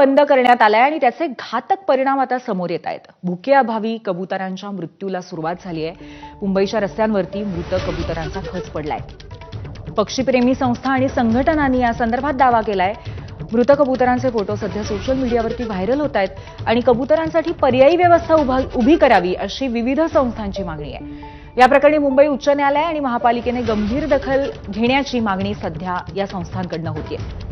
बंद करण्यात आलाय आणि त्याचे घातक परिणाम आता समोर येत आहेत. भुकेअभावी कबुतरांच्या मृत्यूला सुरुवात झाली आहे. मुंबईच्या रस्त्यांवरती मृत कबुतरांचा खच पडलाय. पक्षीप्रेमी संस्था आणि संघटनांनी या संदर्भात दावा केलाय. मृत कबुतरांचे फोटो सध्या सोशल मीडियावरती व्हायरल होत आहेत आणि कबुतरांसाठी पर्यायी व्यवस्था उभी करावी अशी विविध संस्थांची मागणी आहे. या प्रकरणी मुंबई उच्च न्यायालय आणि महापालिकेने गंभीर दखल घेण्याची मागणी सध्या या संस्थांकडनं होतीये.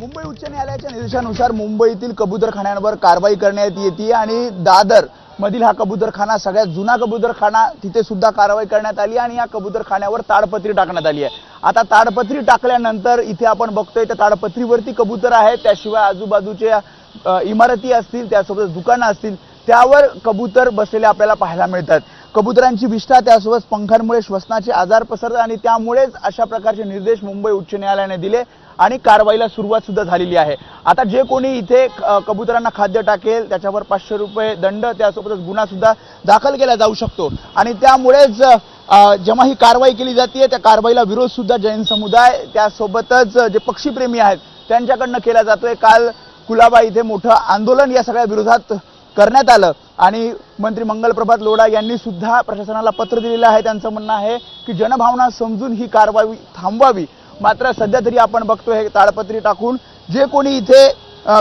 मुंबई उच्च न्यायालयाच्या निर्देशानुसार मुंबईतील कबूतरखान्यांवर कारवाई करण्यात येते आणि दादर मधील हा कबुतरखाना सगळ्यात जुना कबुतरखाना तिथे सुद्धा कारवाई करण्यात आली आणि या कबुतरखान्यावर ताडपत्री टाकण्यात आली आहे. आता ताडपत्री टाकल्यानंतर इथे आपण बघतोय त्या ताडपत्रीवरती कबूतर आहेत त्याशिवाय आजूबाजूच्या इमारती असतील त्यासोबत दुकानं असतील त्यावर कबूतर बसलेले आपल्याला पाहायला मिळतात. कबुतरांची विष्ठा त्यासोबत पंखांमुळे श्वसनाचे आजार पसरतात आणि त्यामुळेच अशा प्रकारचे निर्देश मुंबई उच्च न्यायालयाने दिले आणि कारवाईला सुरुवात सुद्धा झालेली आहे. आता जे कोणी इथे कबुतरांना खाद्य टाकेल त्याच्यावर पाचशे रुपये दंड त्यासोबतच गुन्हा सुद्धा दाखल केला जाऊ शकतो. आणि त्यामुळेच जेव्हा ही कारवाई केली जाते त्या कारवाईला विरोध सुद्धा जैन समुदाय त्यासोबतच जे पक्षीप्रेमी आहेत त्यांच्याकडनं केला जातोय. काल कुलाबा इथे मोठं आंदोलन या सगळ्या विरोधात करण्यात आलं. आणि मंत्री मंगलप्रभात लोढा यांनी सुद्धा प्रशासनाला पत्र दिलेलं आहे. त्यांचं म्हणणं आहे की जनभावना समजून ही कारवाई थांबवावी. मात्र सध्या तरी आपण बघतोय हे ताडपत्री टाकून जे कोणी इथे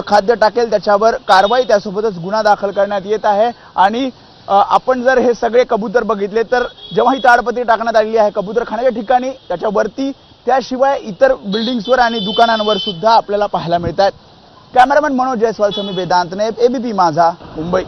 खाद्य टाकेल त्याच्यावर कारवाई त्यासोबतच गुन्हा दाखल करण्यात येत आहे. आणि आपण जर हे सगळे कबूतर बघितले तर जेव्हा ही ताडपत्री टाकण्यात आलेली आहे कबूतरखान्याच्या ठिकाणी त्याच्यावरती त्याशिवाय इतर बिल्डिंग्सवर आणि दुकानांवर सुद्धा आपल्याला पाहायला मिळत आहेत कॅमेरामॅन मनोज जयस्वाल समी वेदांतने एबीपी माझा मुंबई.